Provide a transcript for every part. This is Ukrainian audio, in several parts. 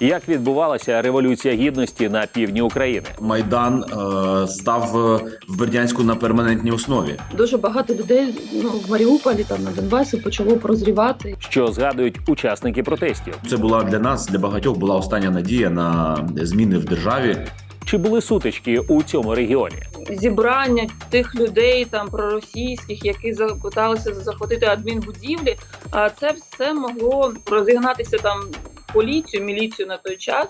Як відбувалася революція гідності на півдні України? Майдан е, став е, в Бердянську на перманентній основі. Дуже багато людей ну, в Маріуполі там на Донбасі почало прозрівати. Що згадують учасники протестів? Це була для нас, для багатьох, була остання надія на зміни в державі. Чи були сутички у цьому регіоні? Зібрання тих людей там проросійських, які запиталися захопити адмінбудівлі. А це все могло розігнатися там поліцію, міліцію на той час,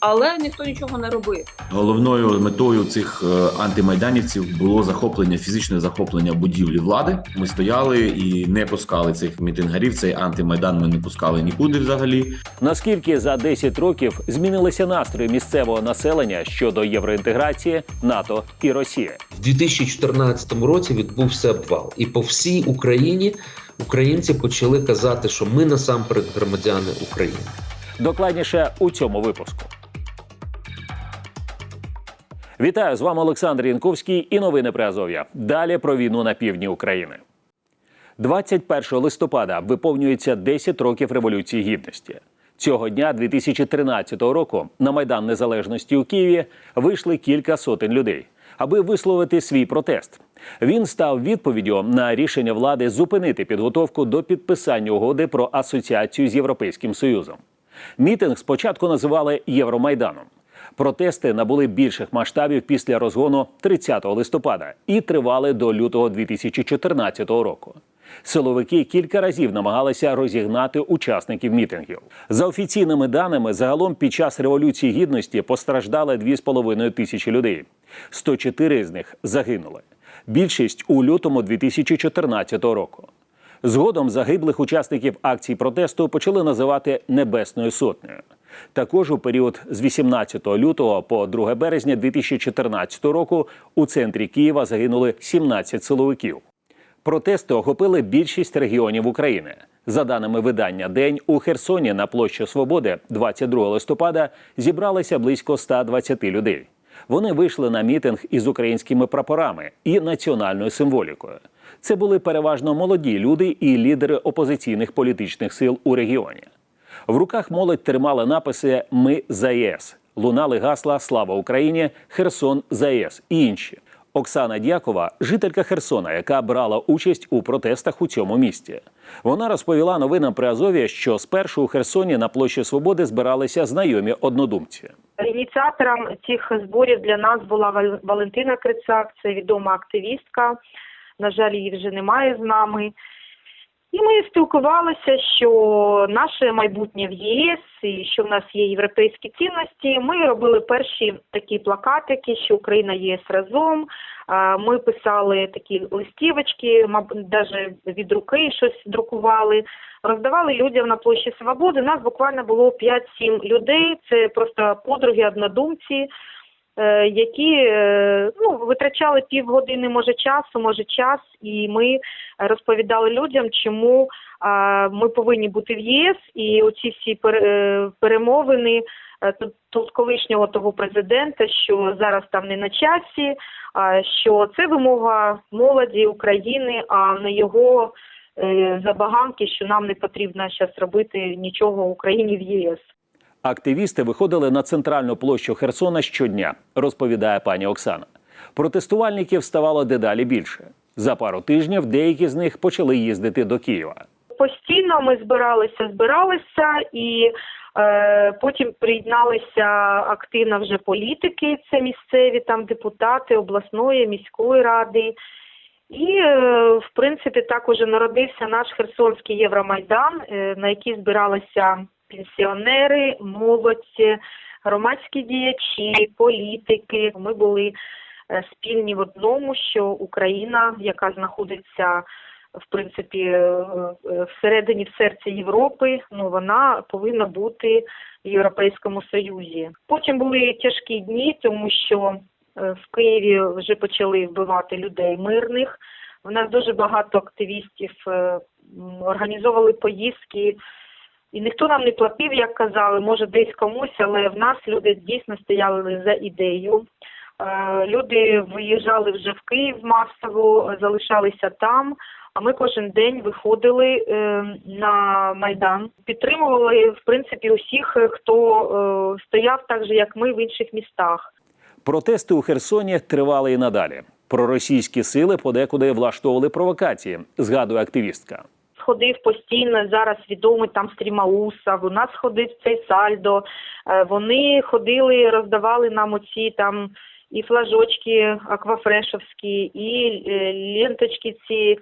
але ніхто нічого не робив. Головною метою цих е, антимайданівців було захоплення, фізичне захоплення будівлі влади. Ми стояли і не пускали цих мітингарів. Цей антимайдан ми не пускали нікуди взагалі. Наскільки за 10 років змінилися настрої місцевого населення щодо євроінтеграції, НАТО і Росії? В 2014 році відбувся обвал, і по всій Україні українці почали казати, що ми насамперед громадяни України. Докладніше у цьому випуску. Вітаю з вами Олександр Янковський і новини при Азов'я. Далі про війну на півдні України. 21 листопада виповнюється 10 років Революції Гідності. Цього дня, 2013 року, на Майдан Незалежності у Києві вийшли кілька сотень людей, аби висловити свій протест. Він став відповіддю на рішення влади зупинити підготовку до підписання угоди про асоціацію з Європейським Союзом. Мітинг спочатку називали Євромайданом. Протести набули більших масштабів після розгону 30 листопада і тривали до лютого 2014 року. Силовики кілька разів намагалися розігнати учасників мітингів. За офіційними даними, загалом під час революції гідності постраждали 2,5 тисячі людей. 104 з них загинули. Більшість у лютому 2014 року. Згодом загиблих учасників акцій протесту почали називати Небесною сотнею. Також у період з 18 лютого по 2 березня 2014 року у центрі Києва загинули 17 силовиків. Протести охопили більшість регіонів України. За даними видання День у Херсоні на площі Свободи 22 листопада зібралися близько 120 людей. Вони вийшли на мітинг із українськими прапорами і національною символікою. Це були переважно молоді люди і лідери опозиційних політичних сил у регіоні. В руках молодь тримали написи Ми за ЄС, лунали гасла Слава Україні, Херсон за ЄС і інші. Оксана Дякова, жителька Херсона, яка брала участь у протестах у цьому місті. Вона розповіла новинам при Азові, що спершу у Херсоні на площі Свободи збиралися знайомі однодумці. Ініціатором цих зборів для нас була Вал- Валентина Крицак, це відома активістка. На жаль, її вже немає з нами. І ми спілкувалися, що наше майбутнє в ЄС і що в нас є європейські цінності. Ми робили перші такі плакатики, що Україна ЄС разом. Ми писали такі листівочки, навіть від руки щось друкували. Роздавали людям на площі Свободи. Нас буквально було 5-7 людей. Це просто подруги, однодумці, які е, ну, витрачали півгодини, може часу, може час, і ми розповідали людям, чому ми повинні бути в ЄС, і оці всі е, перемовини е, тут, колишнього того президента, що зараз там не на часі, а що це вимога молоді України, а не його е, забаганки, що нам не потрібно зараз робити нічого Україні в ЄС. Активісти виходили на центральну площу Херсона щодня, розповідає пані Оксана. Протестувальників ставало дедалі більше. За пару тижнів деякі з них почали їздити до Києва. Постійно ми збиралися, збиралися, і е, потім приєдналися активно вже політики, це місцеві там депутати обласної, міської ради. І, е, в принципі, так уже народився наш Херсонський Євромайдан, е, на який збиралися пенсіонери, молодь, громадські діячі, політики. Ми були е, спільні в одному, що Україна, яка знаходиться в принципі е, е, всередині в серці Європи, ну вона повинна бути в Європейському Союзі. Потім були тяжкі дні, тому що в Києві вже почали вбивати людей мирних. У нас дуже багато активістів організовували поїздки. І ніхто нам не платив, як казали, може десь комусь, але в нас люди дійсно стояли за ідею. Е, Люди виїжджали вже в Київ масово, залишалися там. А ми кожен день виходили е, на майдан, підтримували в принципі усіх, хто е, стояв так же, як ми в інших містах. Протести у Херсоні тривали і надалі. Проросійські сили подекуди влаштовували провокації, згадує активістка. Ходив постійно зараз відомий там Стрімаусов, у нас ходив цей Сальдо. Е, Вони ходили, роздавали нам оці там і флажочки аквафрешовські, і е, ленточки ці.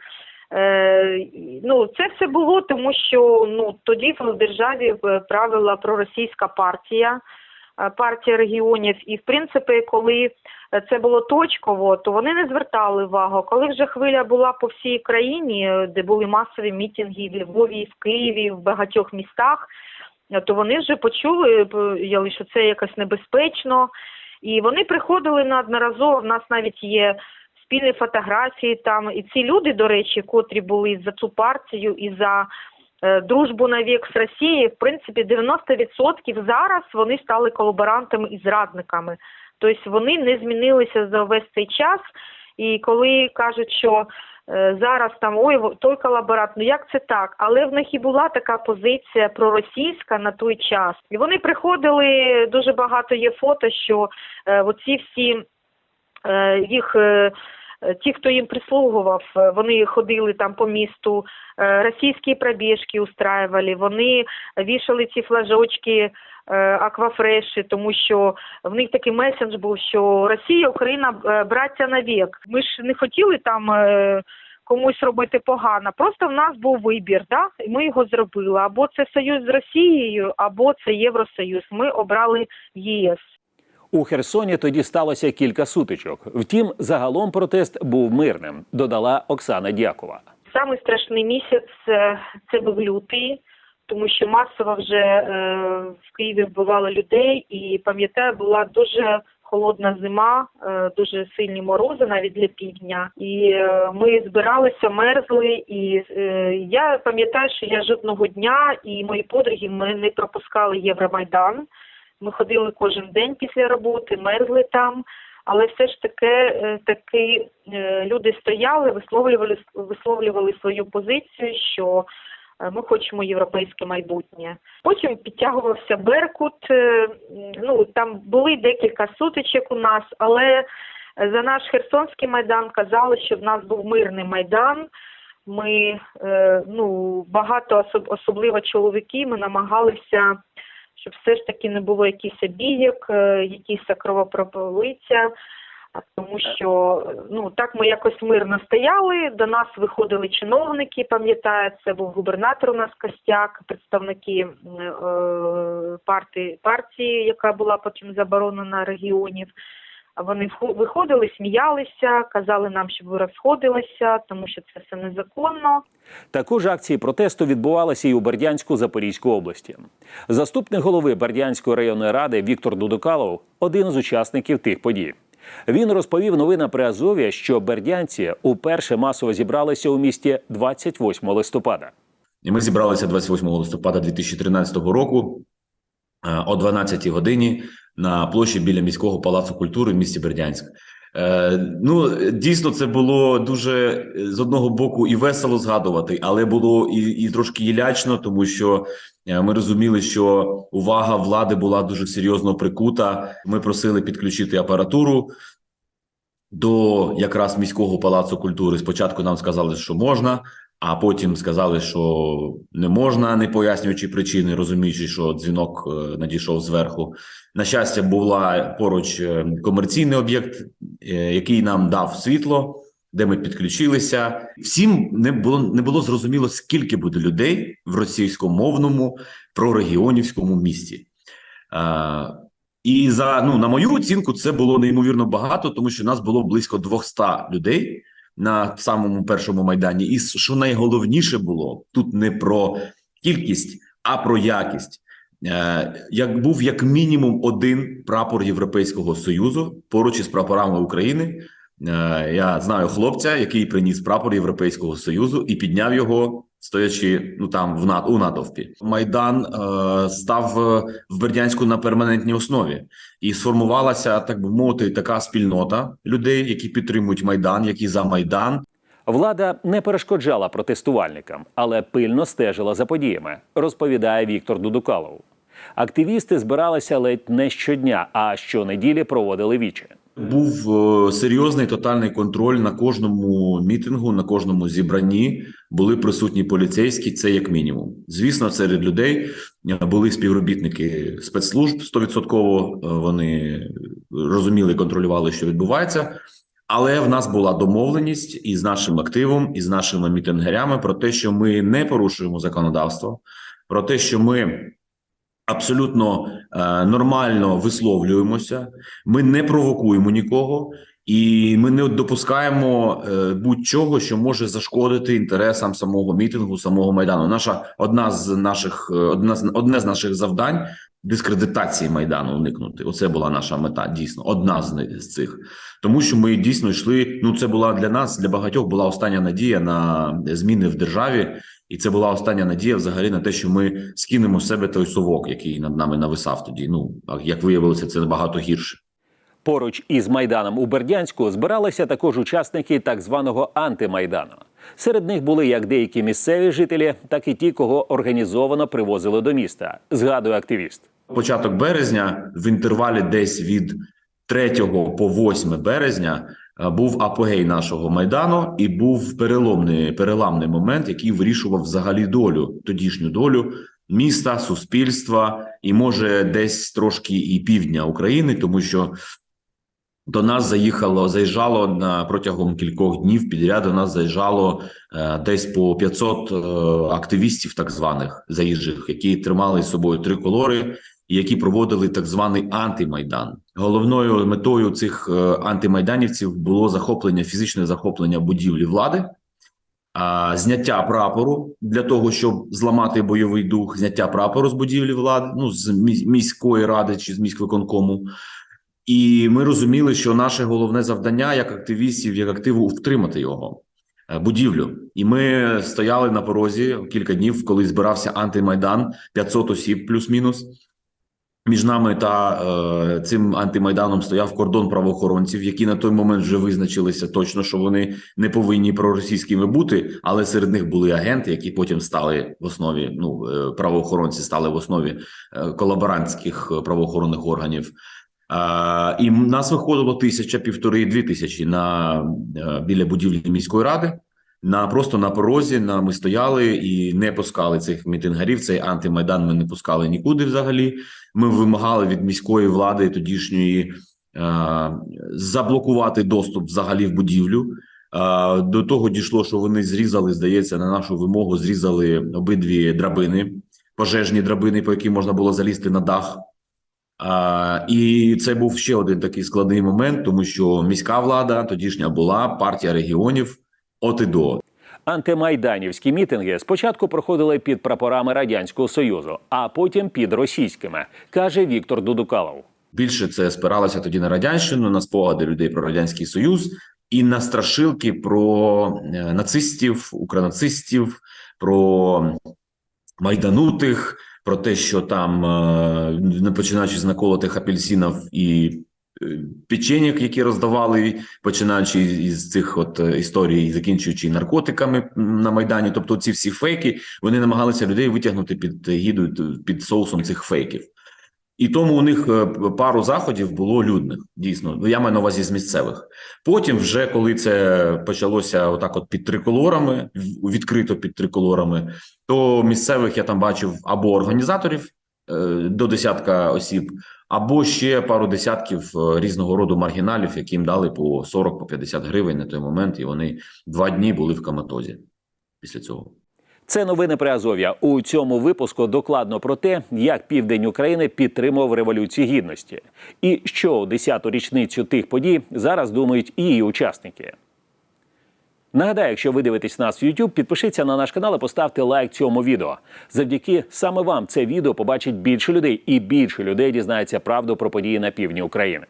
Е, Ну, це все було, тому що ну тоді в державі правила проросійська партія, партія регіонів. І в принципі, коли е, це було точково, то вони не звертали увагу. Коли вже хвиля була по всій країні, е, де були масові мітинги в Львові, в Києві, в багатьох містах, е, то вони вже почули, е, що це якось небезпечно. І вони приходили неодноразово. В нас навіть є спільні фотографії там. І ці люди, до речі, котрі були за цю партію і за е, дружбу навік з Росією, в принципі, 90% зараз вони стали колаборантами і зрадниками. Тобто вони не змінилися за весь цей час. І коли кажуть, що е, зараз там ой, той колаборант, ну як це так? Але в них і була така позиція проросійська на той час. І вони приходили, дуже багато є фото, що е, оці всі е, їх. Е, Ті, хто їм прислугував, е, вони ходили там по місту, е, російські пробіжки устраювали, вони вішали ці флажочки аквафреші, тому що в них такий месендж був, що Росія, Україна браття навік. Ми ж не хотіли там комусь робити погано. Просто в нас був вибір, да? і ми його зробили. Або це союз з Росією, або це Євросоюз. Ми обрали ЄС. У Херсоні тоді сталося кілька сутичок. Втім, загалом протест був мирним, додала Оксана Дякова. Самий страшний місяць е, це був лютий, тому що масово вже е, в Києві вбивали людей, і пам'ятаю, була дуже холодна зима, е, дуже сильні морози навіть для півдня. І ми збиралися, мерзли. І я пам'ятаю, що я жодного дня і мої подруги ми не пропускали Євромайдан. Ми ходили кожен день після роботи, мерзли там. Але все ж таки, е, таки е, люди стояли, висловлювали висловлювали свою позицію, що е, ми хочемо європейське майбутнє. Потім підтягувався Беркут. Ну там були декілька сутичок у нас, але за наш Херсонський майдан казали, що в нас був мирний майдан. Ми ну багато особ- особливо чоловіки. Ми намагалися щоб все ж таки не було якихось обійок, е, якісь кровопролиття, тому що ну так ми якось мирно стояли. До нас виходили чиновники, пам'ятаю, це був губернатор у нас Костяк, представники м, е, партії, партії, яка була потім заборонена регіонів. А Вони виходили, сміялися, казали нам, щоб ви розходилися, тому що це все незаконно. Також акції протесту відбувалися і у Бердянську Запорізької області. Заступник голови Бердянської районної ради Віктор Дудукалов один з учасників тих подій. Він розповів новинам при Азові, що бердянці уперше масово зібралися у місті 28 листопада. І ми зібралися 28 листопада 2013 року е, о 12 годині на площі біля міського палацу культури в місті Бердянськ. Е, Ну, дійсно, це було дуже е, з одного боку і весело згадувати, але було і, і трошки і лячно, тому що е, ми розуміли, що увага влади була дуже серйозно прикута. Ми просили підключити апаратуру до якраз міського палацу культури. Спочатку нам сказали, що можна, а потім сказали, що не можна, не пояснюючи причини, розуміючи, що дзвінок е, надійшов зверху. На щастя, була поруч е, комерційний об'єкт, е, який нам дав світло, де ми підключилися. Всім не було не було зрозуміло, скільки буде людей в російськомовному прорегіонівському місті. І за ну на мою оцінку, це було неймовірно багато, тому що нас було близько 200 людей на самому першому майдані. І що найголовніше було тут не про кількість, а про якість. Е, Як був як мінімум один прапор Європейського союзу поруч із прапорами України. Е, Я знаю хлопця, який приніс прапор Європейського союзу і підняв його, стоячи ну там в нат у натовпі. Майдан е, став е, в Бердянську на перманентній основі, і сформувалася так би мовити така спільнота людей, які підтримують майдан, які за майдан. Влада не перешкоджала протестувальникам, але пильно стежила за подіями, розповідає Віктор Дудукалов. Активісти збиралися ледь не щодня, а щонеділі проводили вічі. Був е, серйозний тотальний контроль на кожному мітингу, на кожному зібранні були присутні поліцейські. Це як мінімум. Звісно, серед людей е, були співробітники спецслужб. 100% е, вони розуміли, контролювали, що відбувається. Але в нас була домовленість із нашим активом, і з нашими мітингерями про те, що ми не порушуємо законодавство, про те, що ми абсолютно е, нормально висловлюємося, ми не провокуємо нікого, і ми не допускаємо е, будь-чого, що може зашкодити інтересам самого мітингу, самого майдану. Наша одна з наших е, одна з одне з наших завдань дискредитації майдану уникнути. Оце була наша мета. Дійсно, одна з з цих, тому що ми дійсно йшли. Ну, це була для нас, для багатьох була остання надія на зміни в державі. І це була остання надія взагалі на те, що ми скинемо з себе той совок, який над нами нависав тоді. Ну як виявилося, це набагато гірше. Поруч із майданом у Бердянську збиралися також учасники так званого антимайдану. Серед них були як деякі місцеві жителі, так і ті, кого організовано привозили до міста. Згадує активіст. Початок березня в інтервалі десь від 3 по 8 березня був апогей нашого майдану, і був переломний переламний момент, який вирішував взагалі долю, тодішню долю міста, суспільства і може десь трошки і півдня України, тому що до нас заїхало, заїжджало на протягом кількох днів підряд. До нас заїжджало е, десь по 500 е, активістів, так званих заїжджих, які тримали з собою три колори, які проводили так званий антимайдан. Головною метою цих е, антимайданівців було захоплення, фізичне захоплення будівлі влади. Зняття прапору для того, щоб зламати бойовий дух, зняття прапору з будівлі влади, ну з міської ради чи з міськвиконкому. І ми розуміли, що наше головне завдання як активістів, як активу втримати його е, будівлю. І ми стояли на порозі кілька днів, коли збирався антимайдан, 500 осіб плюс-мінус. Між нами та е, цим антимайданом стояв кордон правоохоронців, які на той момент вже визначилися точно, що вони не повинні проросійськими бути, але серед них були агенти, які потім стали в основі. Ну е, правоохоронці стали в основі е, колаборантських правоохоронних органів. Е, і нас виходило тисяча, півтори, дві тисячі на е, біля будівлі міської ради. На просто на порозі на ми стояли і не пускали цих мітингарів. Цей антимайдан ми не пускали нікуди взагалі. Ми вимагали від міської влади тодішньої е, заблокувати доступ взагалі в будівлю. Е, до того дійшло, що вони зрізали, здається, на нашу вимогу зрізали обидві драбини, пожежні драбини, по яким можна було залізти на дах. А, і це був ще один такий складний момент, тому що міська влада тодішня була партія регіонів от і до. Антимайданівські мітинги спочатку проходили під прапорами Радянського Союзу, а потім під російськими, каже Віктор Дудукалов. Більше це спиралося тоді на радянщину, на спогади людей про радянський союз і на страшилки про е, нацистів, укранацистів, про майданутих, про те, що там не починаючи з наколотих апельсинів і печеньок, які роздавали, починаючи із цих от е, історій, і закінчуючи наркотиками на майдані. Тобто, ці всі фейки вони намагалися людей витягнути під гідою під соусом цих фейків. І тому у них е, пару заходів було людних. Дійсно, Ну, я маю на увазі з місцевих. Потім, вже коли це почалося отак, от під триколорами, відкрито під триколорами, то місцевих я там бачив або організаторів е, до десятка осіб, або ще пару десятків е, різного роду маргіналів, яким дали по 40 по 50 гривень на той момент, і вони два дні були в коматозі після цього. Це новини при Азов'я. У цьому випуску докладно про те, як південь України підтримував революцію гідності, і що у 10-ту річницю тих подій зараз думають її учасники. Нагадаю, якщо ви дивитесь нас в YouTube, підпишіться на наш канал і поставте лайк цьому відео. Завдяки саме вам це відео побачить більше людей, і більше людей дізнається правду про події на півдні України.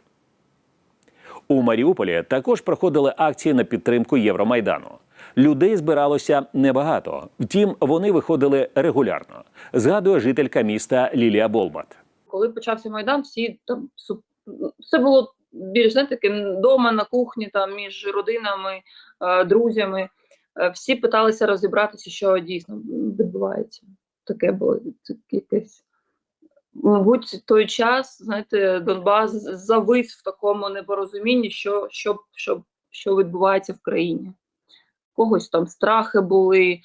У Маріуполі також проходили акції на підтримку Євромайдану. Людей збиралося небагато, втім, вони виходили регулярно. Згадує жителька міста Лілія Болбат. Коли почався майдан, всі там су- було більш знаєте, таким вдома на кухні, там між родинами, е, друзями. е, всі питалися розібратися, що дійсно відбувається. Таке було якесь. Мабуть, той час, знаєте, Донбас завис в такому непорозумінні, що, що, що, що відбувається в країні. Когось там страхи були,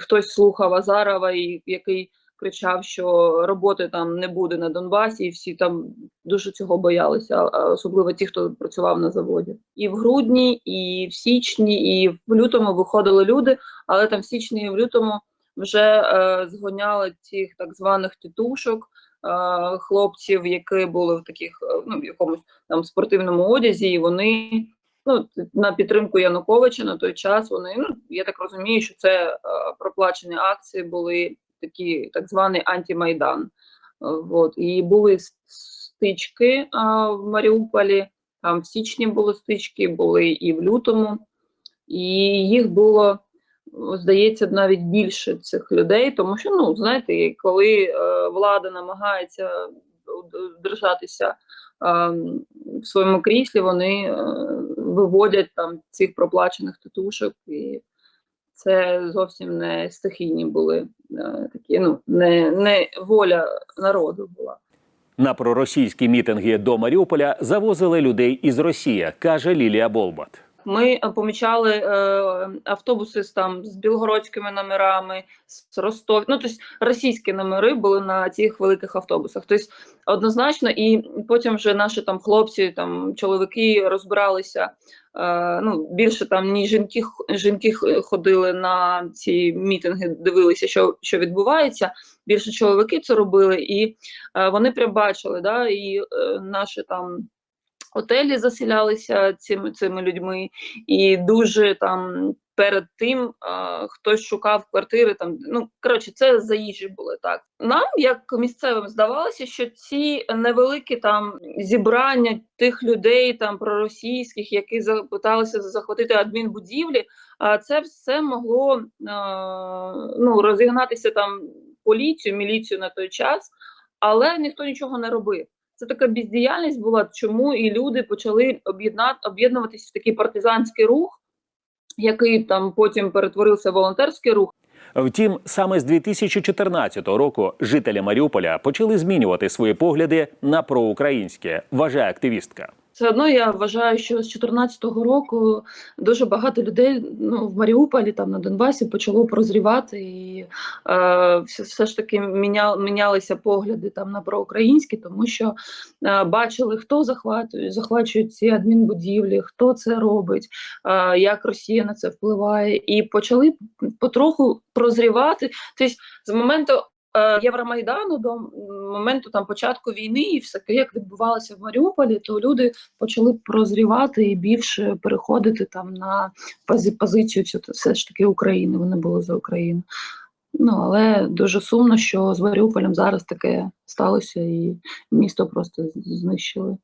хтось слухав Азарова, і, який кричав, що роботи там не буде на Донбасі, і всі там дуже цього боялися, особливо ті, хто працював на заводі. І в грудні, і в січні, і в лютому виходили люди, але там в січні і в лютому вже е, згоняли цих так званих тітушок, е, хлопців, які були в таких е, ну, в якомусь там спортивному одязі, і вони ну, на підтримку Януковича на той час вони, ну я так розумію, що це е, проплачені акції були такі так званий антимайдан. Е, Вот. І були стички а, в Маріуполі, там в січні були стички, були і в лютому, і їх було, здається, навіть більше цих людей, тому що, ну, знаєте, коли е, влада намагається держатися ем, в своєму кріслі, вони е, виводять там цих проплачених титушок, і це зовсім не стихійні були е, такі, ну, не, не воля народу була. На проросійські мітинги до Маріуполя завозили людей із Росії, каже Лілія Болбат. Ми е, помічали е, автобуси з там з білгородськими номерами, з Ростов. Ну тобто російські номери були на цих великих автобусах. Тобто однозначно, і потім вже наші там хлопці, там чоловіки розбиралися. Е, ну більше там ні жінки жінки ходили на ці мітинги, дивилися, що, що відбувається. Більше чоловіки це робили, і е, вони прям бачили, да, і е, наші там готелі заселялися цими, цими людьми, і дуже там перед тим а, хтось шукав квартири. Там ну коротше, це заїжджі були так. Нам, як місцевим, здавалося, що ці невеликі там зібрання тих людей там проросійських, які запиталися захватити адмінбудівлі, а це все могло а, ну розігнатися там поліцію, міліцію на той час, але ніхто нічого не робив. Це така бездіяльність була, чому і люди почали об'єднати об'єднуватись в такий партизанський рух, який там потім перетворився в волонтерський рух. Втім, саме з 2014 року жителі Маріуполя почали змінювати свої погляди на проукраїнське, вважає активістка. Все одно я вважаю, що з 2014 року дуже багато людей ну, в Маріуполі, там на Донбасі, почало прозрівати, і е, все, все ж таки міня, мінялися погляди там на проукраїнські, тому що е, бачили, хто захватує, захвачує ці адмінбудівлі, хто це робить, е, як Росія на це впливає, і почали потроху прозрівати. Тобто з моменту Євромайдану до моменту там початку війни і все як відбувалося в Маріуполі, то люди почали прозрівати і більше переходити там на пози- позицію цю все ж таки України. Вони були за Україну. Ну але дуже сумно, що з Маріуполем зараз таке сталося, і місто просто знищили.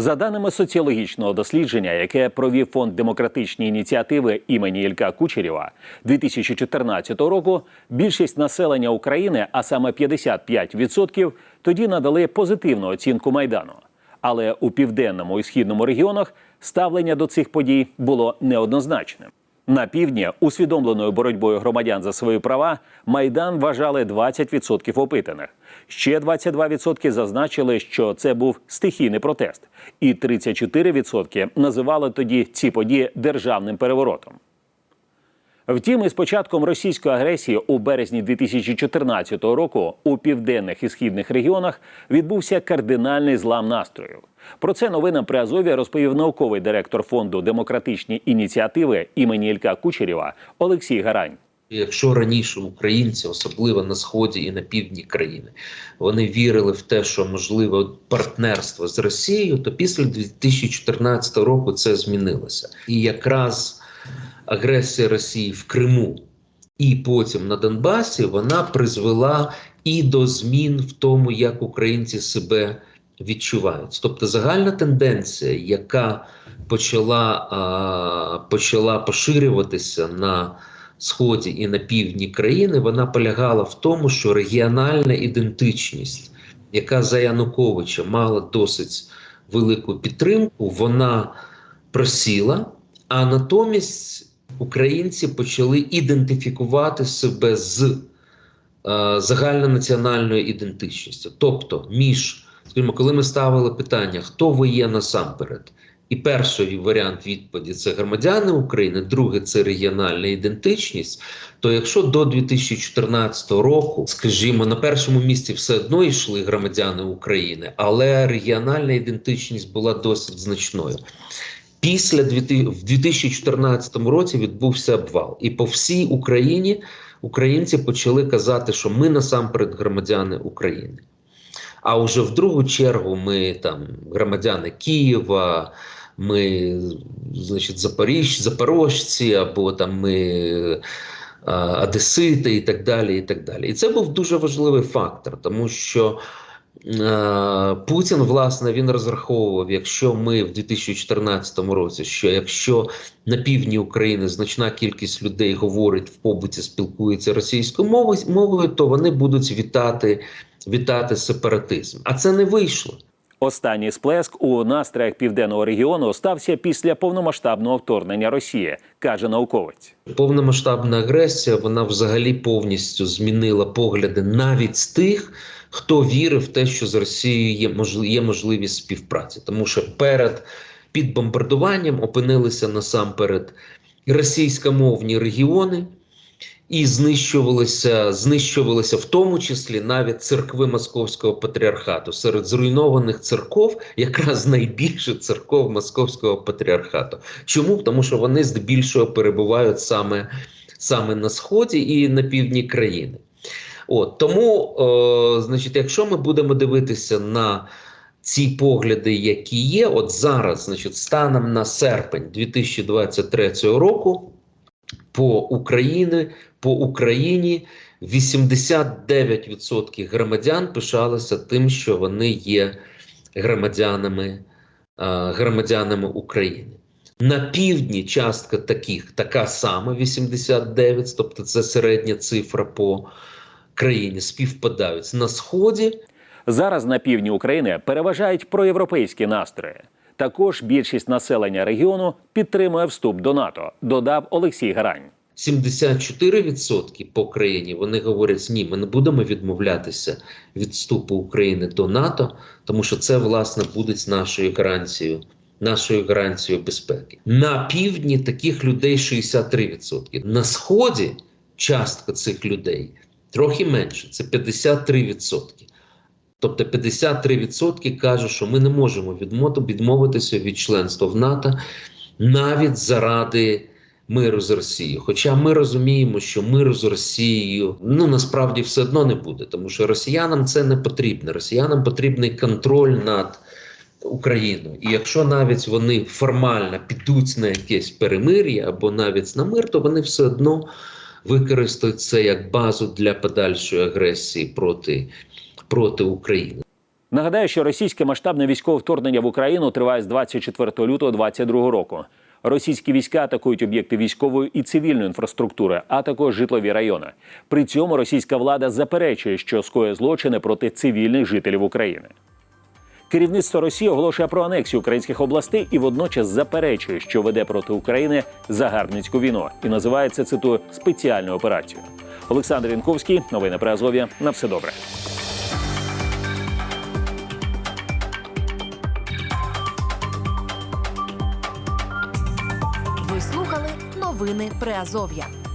За даними соціологічного дослідження, яке провів фонд демократичні ініціативи імені Ілька Кучерєва 2014 року, більшість населення України, а саме 55%, тоді надали позитивну оцінку майдану. Але у південному і східному регіонах ставлення до цих подій було неоднозначним. На півдні усвідомленою боротьбою громадян за свої права майдан вважали 20% опитаних. Ще 22% зазначили, що це був стихійний протест, і 34% називали тоді ці події державним переворотом. Втім, із початком російської агресії у березні 2014 року у південних і східних регіонах відбувся кардинальний злам настрою. Про це новинам при Азові розповів науковий директор фонду демократичні ініціативи імені Ілька Кучерєва Олексій Гарань. Якщо раніше українці, особливо на сході і на півдні країни, вони вірили в те, що можливе партнерство з Росією, то після 2014 року це змінилося. І якраз агресія Росії в Криму і потім на Донбасі вона призвела і до змін в тому, як українці себе відчувають. Тобто загальна тенденція, яка почала, почала поширюватися на сході і на півдні країни, вона полягала в тому, що регіональна ідентичність, яка за Януковича мала досить велику підтримку, вона просіла, а натомість українці почали ідентифікувати себе з е, загальнонаціональною ідентичністю. Тобто, між, скажімо, коли ми ставили питання, хто ви є насамперед, і перший варіант відповіді це громадяни України, другий це регіональна ідентичність. То якщо до 2014 року, скажімо, на першому місці все одно йшли громадяни України, але регіональна ідентичність була досить значною. Після в 2014 році відбувся обвал, і по всій Україні українці почали казати, що ми насамперед громадяни України. А вже в другу чергу ми там громадяни Києва, ми, значить, Запоріж, запорожці, або там ми а, одесити і так далі. І так далі. І це був дуже важливий фактор, тому що е, Путін, власне, він розраховував, якщо ми в 2014 році, що якщо на півдні України значна кількість людей говорить в побуті, спілкується російською мовою, мовою, то вони будуть вітати, вітати сепаратизм. А це не вийшло. Останній сплеск у настроях південного регіону стався після повномасштабного вторгнення Росії, каже науковець. Повномасштабна агресія вона взагалі повністю змінила погляди навіть з тих, хто вірив в те, що з Росією є можли- є можливість співпраці, тому що перед під бомбардуванням опинилися насамперед російськомовні регіони. І знищувалися, знищувалися в тому числі навіть церкви Московського патріархату. Серед зруйнованих церков якраз найбільше церков Московського патріархату. Чому? Тому що вони здебільшого перебувають саме, саме на сході і на півдні країни. От тому, о, значить, якщо ми будемо дивитися на ці погляди, які є, от зараз, значить, станом на серпень 2023 року, по Україні, по Україні 89% громадян пишалися тим, що вони є громадянами, громадянами України. На півдні частка таких така сама 89, тобто це середня цифра по країні, співпадають. На сході Зараз на півдні України переважають проєвропейські настрої. Також більшість населення регіону підтримує вступ до НАТО, додав Олексій Гарань. 74% по країні вони говорять: ні, ми не будемо відмовлятися від вступу України до НАТО, тому що це власне буде нашою гарантією, нашою гарантією безпеки. На півдні таких людей 63%. На сході частка цих людей трохи менше це 53%. Тобто 53% кажуть, що ми не можемо відмовитися від членства в НАТО навіть заради миру з Росією. Хоча ми розуміємо, що миру з Росією ну насправді все одно не буде, тому що росіянам це не потрібно. Росіянам потрібний контроль над Україною. І якщо навіть вони формально підуть на якесь перемир'я або навіть на мир, то вони все одно використають це як базу для подальшої агресії проти, проти України. Нагадаю, що російське масштабне військове вторгнення в Україну триває з 24 лютого 2022 року. Російські війська атакують об'єкти військової і цивільної інфраструктури, а також житлові райони. При цьому російська влада заперечує, що скоє злочини проти цивільних жителів України. Керівництво Росії оголошує про анексію українських областей і водночас заперечує, що веде проти України загарбницьку війну і називає це цитую спеціальну операцію. Олександр Янковський, новини про Азов'я. На все добре. Новини Приазов'я.